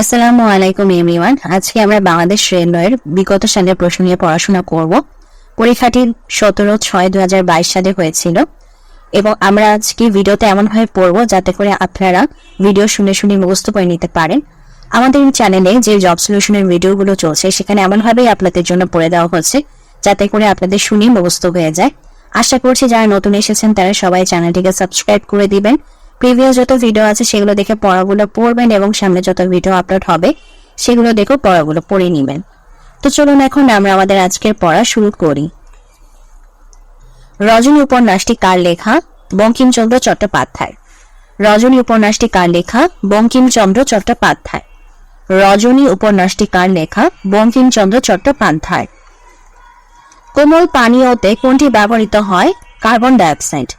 আসসালামু আলাইকুম, এভরিওয়ান। আজকে আমরা বাংলাদেশ রেলওয়ের বিগত সালের প্রশ্ন নিয়ে পড়াশোনা করব। পরীক্ষাটি সতেরো ছয় দু সালে হয়েছিল এবং আমরা আজকে ভিডিওতে এমনভাবে পড়ব যাতে করে আপনারা ভিডিও শুনে শুনে মুখস্থ করে নিতে পারেন। আমাদের চ্যানেলে যে জব সলিউশনের ভিডিওগুলো চলছে, সেখানে এমনভাবেই আপনাদের জন্য পড়ে দেওয়া হচ্ছে যাতে করে আপনাদের শুনে মুখস্থ হয়ে যায়। আশা করছি যারা নতুন এসেছেন, তারা সবাই চ্যানেলটিকে সাবস্ক্রাইব করে দিবেন। প্রিভিয়াস যত ভিডিও আছে, সেগুলো দেখে পড়াগুলো পড়বেন এবং সামনে যত ভিডিও আপলোড হবে, সেগুলো দেখেও পড়াগুলো পড়ে নেবেন। তো চলুন এখন আমরা আমাদের আজকের পড়া শুরু করি। রজনী উপন্যাসটি কার লেখা? বঙ্কিমচন্দ্র চট্টোপাধ্যায়। রজনী উপন্যাসটি কার লেখা? বঙ্কিমচন্দ্র চট্টোপাধ্যায়। রজনী উপন্যাসটি কার লেখা? বঙ্কিমচন্দ্র চট্টোপাধ্যায়। কোমল পানীয়তে কোনটি ব্যবহৃত হয়? Carbon dioxide.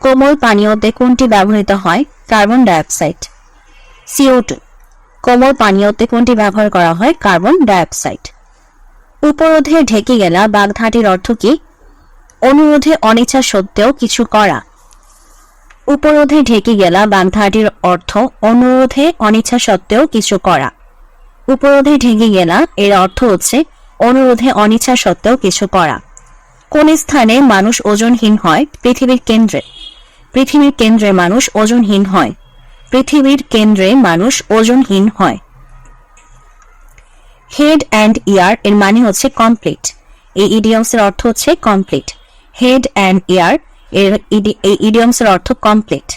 কোমল পানীয়তে কোনটি ব্যবহৃত হয়? Carbon dioxide. সিও টু কোমল পানীয়তে কোনটি ব্যবহার করা হয়? Carbon dioxide. উপরোধে ঢেকে গেলা বাগধাটির অর্থ কি? অনুরোধে অনিচ্ছা সত্ত্বেও কিছু করা। উপরোধে ঢেকে গেলা বাগধাটির অর্থ অনুরোধে অনিচ্ছা সত্ত্বেও কিছু করা। উপরোধে ঢেকে গেলা এর অর্থ হচ্ছে অনুরোধে অনিচ্ছা সত্ত্বেও কিছু করা। কোন স্থানে মানুষ ওজনহীন হয়? পৃথিবীর কেন্দ্রে। পৃথিবীর কেন্দ্রে মানুষ ওজনহীন হয়। পৃথিবীর কেন্দ্রে মানুষ ওজনহীন হয়। হেড অ্যান্ড ইয়ার এর মানে হচ্ছে কমপ্লিট এই ইডিয়মস এর অর্থ হচ্ছে কমপ্লিট হেড অ্যান্ড ইয়ার এর এই ইডিয়মস এর অর্থ কমপ্লিট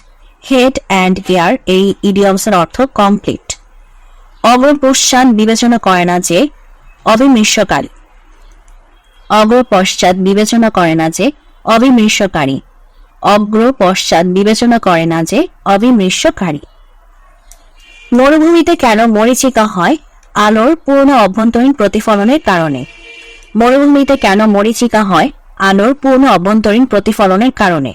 হেড অ্যান্ড ইয়ার এই ইডিয়মস এর অর্থ কমপ্লিট অগ্রপশ্চাৎ বিবেচনা করে না যে অবিমৃষ্যকারী অগ্র পশ্চাৎ বিবেচনা করে না যে অবিমৃষ্যকারী অগ্র পশ্চাৎ বিবেচনা করে না যে অবিমৃষ্যকারী মরুভূমিতে কেন মরিচিকা হয়? আলোর পূর্ণ অভ্যন্তরীণ প্রতিফলনের কারণে। মরুভূমিতে কেন মরিচিকা হয়? আলোর পূর্ণ অভ্যন্তরীণ প্রতিফলনের কারণে।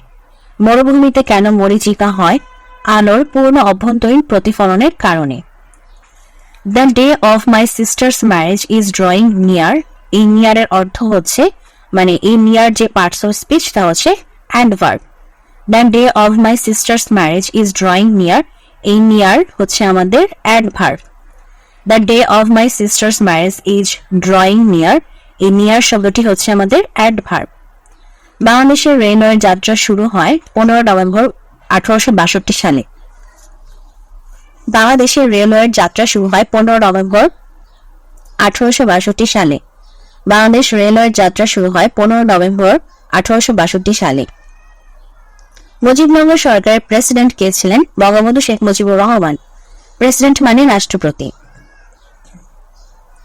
মরুভূমিতে কেন মরিচিকা হয়? আলোর পূর্ণ অভ্যন্তরীণ প্রতিফলনের কারণে। The day of my sister's marriage is drawing near এই নিয়ারের অর্থ হচ্ছে মানে এই নিয়ার যে পার্টস অফ স্পিচ তা হচ্ছে adverb the day of my sister's marriage is drawing near এই নিয়ার হচ্ছে আমাদের adverb the day of my sister's marriage is drawing near এই নিয়ার শব্দটি হচ্ছে আমাদের অ্যাড অ্যাডভার্ব বাংলাদেশের রেলওয়ের যাত্রা শুরু হয় পনেরো নভেম্বর আঠারোশো বাষট্টি সালে। বাংলাদেশের রেলওয়ের যাত্রা শুরু হয় পনেরো নভেম্বর আঠারোশো বাষট্টি সালে। বাংলাদেশ রেলওয়ের যাত্রা শুরু হয় পনেরো নভেম্বর আঠারোশো বাষট্টি সালে। মুজিবনগর সরকারের প্রেসিডেন্ট কে ছিলেন? বঙ্গবন্ধু শেখ মুজিবুর রহমান। প্রেসিডেন্ট মানে রাষ্ট্রপতি।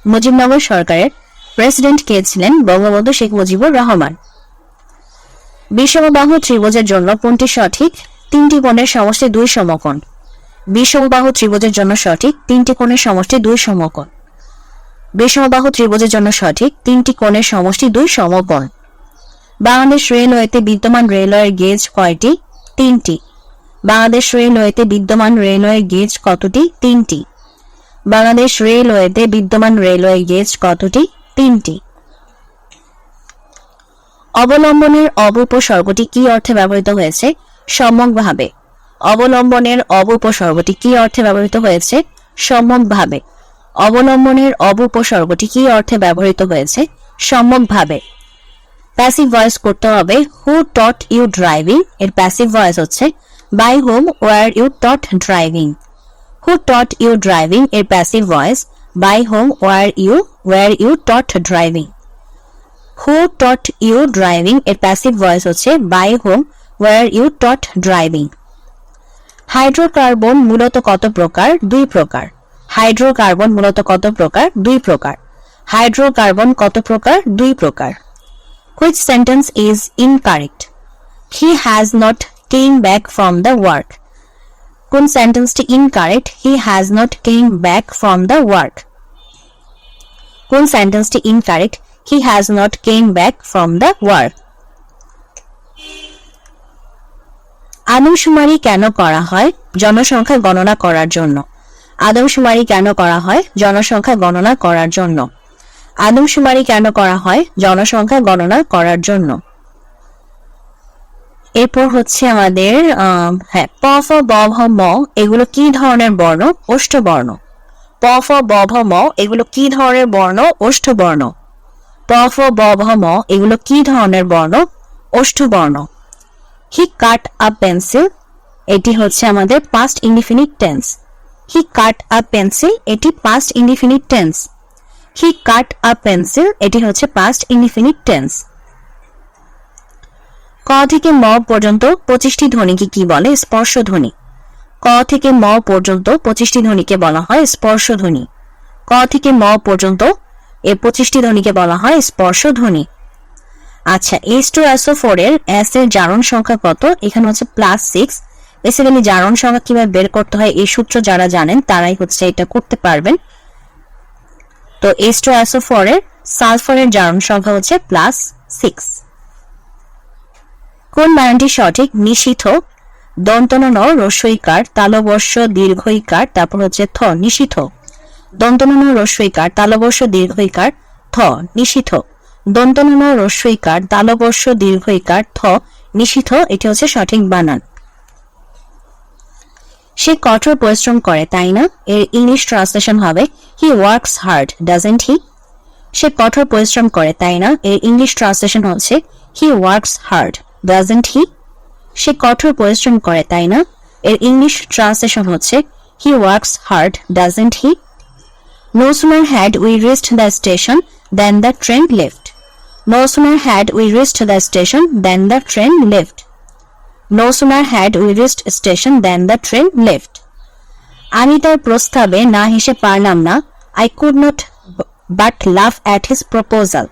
মুজিবনগর সরকারের প্রেসিডেন্ট কে ছিলেন? বঙ্গবন্ধু শেখ মুজিবুর রহমান। বিষমবাহু ত্রিভুজের জন্য কোনটি সঠিক? তিনটি কোণের সমষ্টি দুই সমকোণ। বিষমবাহু ত্রিভুজের জন্য সঠিক তিনটি কোণের সমষ্টি দুই সমকোণ। বিষমবাহু ত্রিভুজের জন্য সঠিক তিনটি কোণের সমষ্টি দুই সমকোণ। বাংলাদেশ রেলওয়েতে বিদ্যমান রেলওয়ের গেজ কয়টি? তিনটি। বাংলাদেশ রেলওয়েতে বিদ্যমান রেলওয়ের গেজ কতটি? তিনটি। বাংলাদেশ রেলওয়েতে বিদ্যমান রেলওয়ে গেজ কতটি? তিনটি। অবলম্বনের অবউপসর্গটি কি অর্থে ব্যবহৃত হয়েছে? সম্যকভাবে। অবলম্বনের অবউপসর্গটি কি অর্থে ব্যবহৃত হয়েছে? সম্যকভাবে। অবলম্বনের অবউপসর্গটি কি অর্থে ব্যবহৃত হয়েছে? সম্যকভাবে। প্যাসিভ ভয়েস করতে হবে হু টট ইউ ড্রাইভিং এর প্যাসিভ ভয়েস হচ্ছে by whom were you taught driving who taught you driving এর passive voice by whom were you were you taught driving who taught you driving এর passive voice হচ্ছে by whom were you taught driving hydrocarbon মূলত কত প্রকার? দুই প্রকার। Hydrocarbon মূলত কত প্রকার? দুই প্রকার। হাইড্রোকার্বন কত প্রকার? দুই প্রকার। Which sentence is incorrect? He has not came back from the work কোন সেন্টেন্সটি incorrect he has not came back from the work কোন সেন্টেন্সটি incorrect he has not came back from the work আদমশুমারি কেন করা হয়? জনসংখ্যা গণনা করার জন্য। আদমশুমারি কেন করা হয়? জনসংখ্যা গণনা করার জন্য। আদমশুমারি কেন করা হয়? জনসংখ্যা গণনা করার জন্য। এরপর হচ্ছে আমাদের আহ, হ্যাঁ প ফ ম এগুলো কি ধরনের বর্ণ? ওষ্ঠ বর্ণ। প ফ ম এগুলো কি ধরনের বর্ণ? ওষ্ঠ বর্ণ। প ফ ম এগুলো কি ধরনের বর্ণ? ওষ্ঠ বর্ণ। হি কাট আ পেন্সিল এটি হচ্ছে আমাদের past indefinite tense he cut a pencil এটি past indefinite tense he cut a pencil এটি হচ্ছে পাস্ট ইনডিফিনিট টেন্স ক থেকে ম পর্যন্ত পঁচিশটি ধ্বনিকে কি বলে? স্পর্শ ধ্বনি। ক থেকে ম পর্যন্ত পঁচিশটি ধ্বনিকে বলা হয় স্পর্শ ধ্বনি। ক থেকে ম পর্যন্ত এ পঁচিশটি ধ্বনিকে বলা হয় স্পর্শ ধ্বনি। আচ্ছা এস টু এসও ফোর এর এস এর জারণ সংখ্যা কত? এখানে হচ্ছে প্লাস সিক্স বেসিক্যালি জারণ সংখ্যা কীভাবে বের করতে হয় এই সূত্র যারা জানেন তারাই হচ্ছে এটা করতে পারবেন। তো এস টু এসও জারণ সংখ্যা হচ্ছে প্লাস সিক্স কোন বানানটি সঠিক? নিশিথ দন্তন ন রস্বইকার, তালবর্ষ দীর্ঘইকার, তারপর হচ্ছে থ নিশিথ দন্তন ন রস্বইকার, তালবর্ষ দীর্ঘইকার, থ নিশিথ দন্তন ন রস্বইকার, তালবর্ষ দীর্ঘইকার, থ নিশিথ এটি হচ্ছে সঠিক বানান। সে কঠোর পরিশ্রম করে, তাই না? এর ইংলিশ ট্রান্সলেশন হবে he works hard doesn't he সে কঠোর পরিশ্রম করে, তাই না? এর ইংলিশ ট্রান্সলেশন হচ্ছে he works hard doesn't he সে কঠোর পরিশ্রম করে, তাই না? এর ইংলিশ ট্রান্সলেশন হচ্ছে he works hard doesn't he no sooner had we reached the station than the train left no sooner had we reached the station than the train left no sooner had we reached station than the train left আমি তার প্রস্তাবে না হেসে পারলাম না I could not but laugh at his proposal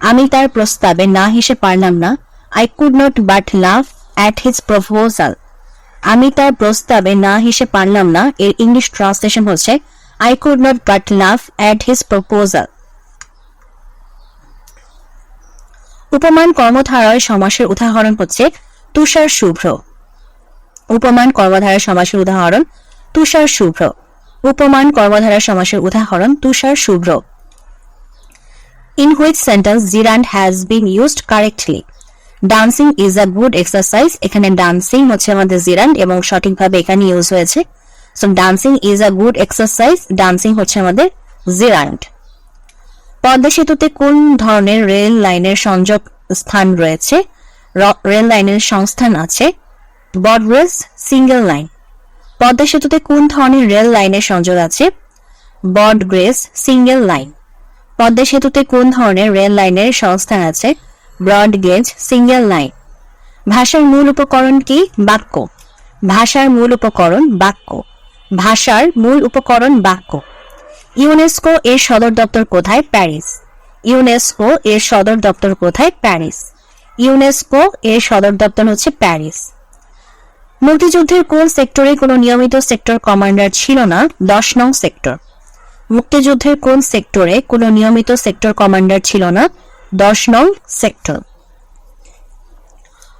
আমি তার প্রস্তাবে না হেসে পারলাম না I could not but laugh at his proposal আমি তার প্রস্তাবে না হেসে পারলাম না এর ইংলিশ ট্রান্সলেশন হচ্ছে I could not but laugh at his proposal উপমান কর্মধারয় সমাসের উদাহরণ হচ্ছে তুষার শুভ্র। উপমান কর্মধারা সমাসের উদাহরণ, তুষার শুভ্র। উপমান কর্মধারা সমাসের উদাহরণ, তুষার শুভ্র। In which sentence gerund has been used correctly dancing is a good exercise এখানে ডান্সিং হচ্ছে আমাদের জিরান্ড এবং সঠিকভাবে এখানে ইউজ হয়েছে। So dancing is a good exercise dancing হচ্ছে আমাদের জিরান্ড পদ্মা সেতুতে কোন ধরনের রেল লাইনের সংযোগ স্থান রয়েছে? রেল লাইনের সংস্থান আছে। বডরেস সিঙ্গেল লাইন। পদ্মা সেতুতে কোন ধরনের রেল লাইনের সংযোগ আছে? Broad gauge single line. Padma সেতুতে কোন ধরনের রেল লাইনের সংস্থান আছে? Broad gauge single line. ভাষার মূল উপকরণ কি? বাক্য। ভাষার মূল উপকরণ বাক্য। ভাষার মূল উপকরণ বাক্য। ইউনেস্কো এর সদর দপ্তর কোথায়? প্যারিস। ইউনেস্কো এর সদর দপ্তর কোথায়? প্যারিস। ইউনেস্কো এর সদর দপ্তর হচ্ছে প্যারিস। মুক্তিযুদ্ধের কোন সেক্টরে কোনো নিয়মিত সেক্টর কমান্ডার ছিল না, দশ নং সেক্টর। মুক্তিযুদ্ধের কোন সেক্টরে কোনো নিয়মিত সেক্টর কমান্ডার ছিল না, দশ নং সেক্টর।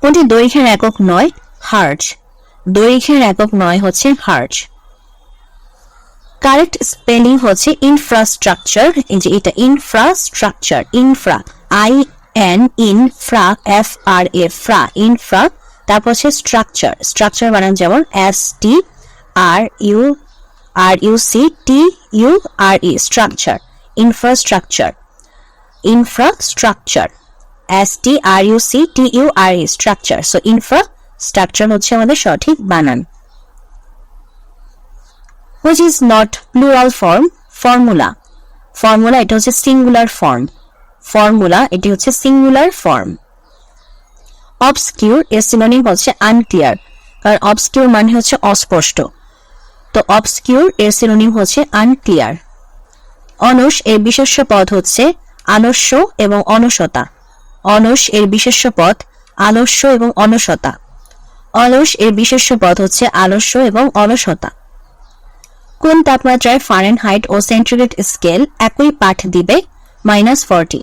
কোনটি দৈর্ঘ্যের একক নয়? হার্জ। দৈর্ঘ্যের একক নয় হচ্ছে হার্জ। কারেক্ট স্পেলিং হচ্ছে ইনফ্রাস্ট্রাকচার এই যে এটা infrastructure infra I N infra F R A fra infra তারপর হচ্ছে স্ট্রাকচার স্ট্রাকচার বানান যেমন S T R U R U C T U R E structure infrastructure infrastructure S T R U C T U R E structure so infrastructure হচ্ছে আমাদের সঠিক বানান। Which is not plural form formula formula এটা হচ্ছে singular form formula এটি হচ্ছে singular form obscure এর synonym হচ্ছে আনক্লিয়ার কারণ অবসকিউর মানে হচ্ছে অস্পষ্ট। তো অবসকিউর এর সিনোনিম হচ্ছে আনক্লিয়ার অনস এর বিশেষ্য পদ হচ্ছে আলস্য এবং অনসতা। অনস এর বিশেষ্য পদ আলস্য এবং অনসতা। অলস এর বিশেষ্য পদ হচ্ছে আলস্য এবং অলসতা কোন তাপমাত্রায় ফারেনহাইট ও সেন্টিগ্রেড স্কেল একই পাঠ দিবে? মাইনাস ফর্টি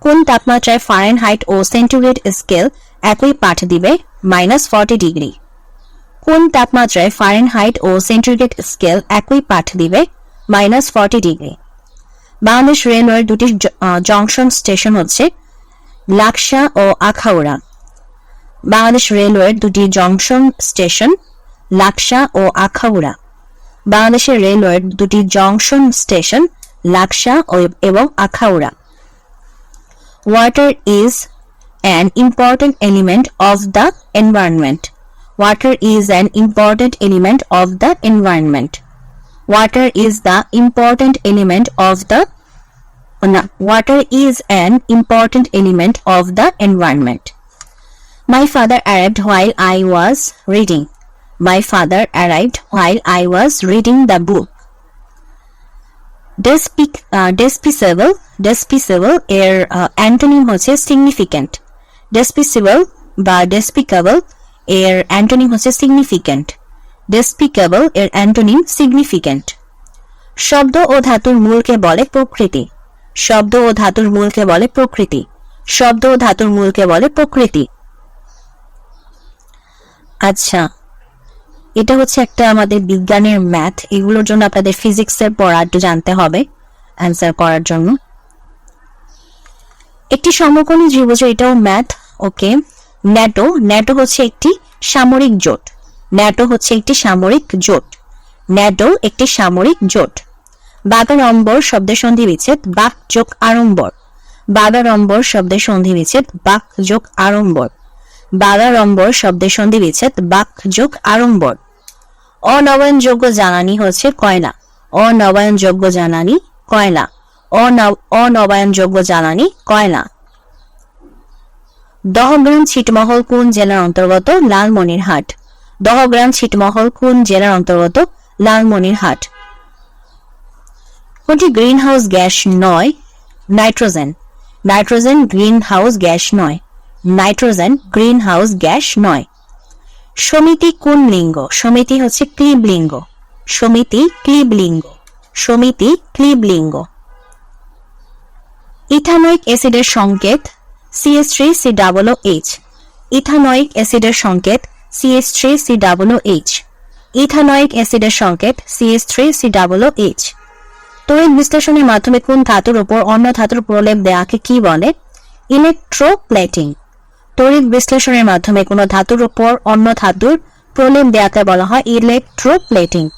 কোন তাপমাত্রায় ফারেনহাইট ও সেন্টিগ্রেড স্কেল একই পাঠ দিবে? মাইনাস ফর্টি ডিগ্রি কোন তাপমাত্রায় ফারেনহাইট ও সেন্টিগ্রেড স্কেল একই পাঠ দিবে? মাইনাস ফর্টি ডিগ্রি বাংলাদেশ রেলওয়ের দুটি জংশন স্টেশন হচ্ছে লাকসা ও আখাউড়া। বাংলাদেশ রেলওয়ের দুটি জংশন স্টেশন লাকসা ও আখাউড়া। বাংলাদেশের রেলওয়ের দুটি জংশন স্টেশন লাকসা ও- এবং Akhaura. Water is an important element of the environment. Water is an important element of the environment. Water is the important element of the oh, water is an important element of the environment. My father arrived while I was reading. My father arrived while I was reading the book. ডেসপিক despicable despicable এর uh, antonym হচ্ছে significant despicable বা despicable এর antonym হচ্ছে significant despicable এর antonym significant শব্দ ও ধাতুর মূলকে বলে প্রকৃতি। শব্দ ও ধাতুর মূলকে বলে প্রকৃতি। শব্দ ও ধাতুর মূলকে বলে প্রকৃতি। আচ্ছা এটা হচ্ছে একটা আমাদের বিজ্ঞানের ম্যাথ এগুলোর জন্য আপনাদের ফিজিক্সের পড়া জানতে হবে অ্যান্সার করার জন্য। একটি সমকোণী ত্রিভুজ এটাও ম্যাথ ওকে ন্যাটো ন্যাটো হচ্ছে একটি সামরিক জোট। ন্যাটো হচ্ছে একটি সামরিক জোট। ন্যাটো একটি সামরিক জোট। বাগাড়ম্বর শব্দের সন্ধি বিচ্ছেদ বাক যোগ আড়ম্বর। বাগাড়ম্বর শব্দের সন্ধি বিচ্ছেদ বাক যোগ আড়ম্বর। বাগাড়ম্বর শব্দের সন্ধি বিচ্ছেদ, বাক যোগ আড়ম্বর। অনবায়নযোগ্য জ্বালানি হচ্ছে কয়লা। অনবায়নযোগ্য জ্বালানি কয়লা। অনব- অনবায়নযোগ্য জ্বালানি কয়লা। দহগ্রাম ছিটমহল কোন জেলার অন্তর্গত? লালমনিরহাট। দহগ্রাম ছিটমহল কোন জেলার অন্তর্গত? লালমনিরহাট। কোনটি গ্রিন হাউস গ্যাস নয়? Nitrogen. Nitrogen greenhouse gas নয়। নাইট্রোজেন গ্রিন হাউস গ্যাস নয়। সমিতি কোন লিঙ্গ? সমিতি হচ্ছে ক্লিব লিঙ্গ সমিতি ক্লিব লিঙ্গ সমিতি ক্লিব লিঙ্গ ইথানোয়িক অ্যাসিডের সংকেত CS three C double H. Ethanoic অ্যাসিডের সংকেত CS three C double H. Ethanoic অ্যাসিডের সংকেত CS three C double H. তড়িৎ বিশ্লেষণের মাধ্যমে কোন ধাতুর উপর অন্য ধাতুর প্রলেপ দেয়াকে কি বলে? ইলেকট্রোপ্লেটিং। তড়িৎ বিশ্লেষণের মাধ্যমে কোনো ধাতুর উপর অন্য ধাতুর প্রলেপ দেয়াকে বলা হয় ইলেকট্রোপ্লেটিং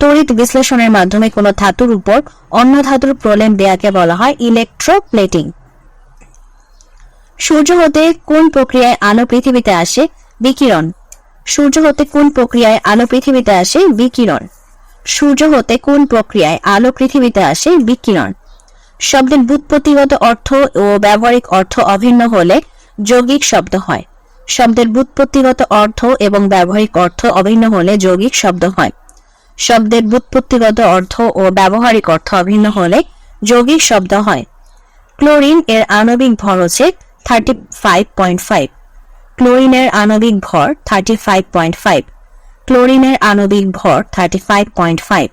তড়িৎ বিশ্লেষণের মাধ্যমে কোনো ধাতুর উপর অন্য ধাতুর প্রলেপ দেয়াকে বলা হয় ইলেকট্রোপ্লেটিং সূর্য হতে কোন প্রক্রিয়ায় আলো পৃথিবীতে আসে? বিকিরণ। সূর্য হতে কোন প্রক্রিয়ায় আলো পৃথিবীতে আসে? বিকিরণ। সূর্য হতে কোন প্রক্রিয়ায় আলো পৃথিবীতে আসে? বিকিরণ। শব্দের বুৎপত্তিগত অর্থ ও ব্যবহারিক অর্থ অভিন্ন হলে যৌগিক শব্দ হয়। শব্দের বুৎপত্তিগত অর্থ এবং ব্যবহারিক অর্থ অভিন্ন হলে যৌগিক শব্দ হয়। শব্দের বুৎপত্তিগত অর্থ ও ব্যবহারিক অর্থ অভিন্ন হলে যৌগিক শব্দ হয়। ক্লোরিন এর আণবিক ভর হচ্ছে থার্টি ফাইভ পয়েন্ট ফাইভ ক্লোরিনের আণবিক ভর থার্টি ফাইভ পয়েন্ট ফাইভ ক্লোরিনের আণবিক ভর থার্টি ফাইভ পয়েন্ট ফাইভ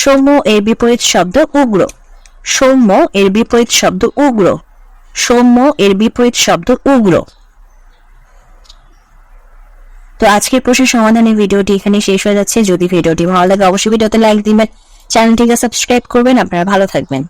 সৌম্য এর বিপরীত শব্দ উগ্র। সৌম্য এর বিপরীত শব্দ উগ্র। সৌম্য এর বিপরীত শব্দ উগ্র। তো আজকের প্রশ্নের সমাধানের ভিডিওটি এখানে শেষ হয়ে যাচ্ছে। যদি ভিডিওটি ভালো লাগে, অবশ্যই ভিডিওতে লাইক দিবেন। চ্যানেলটিকে সাবস্ক্রাইব করবেন। আপনারা ভালো থাকবেন।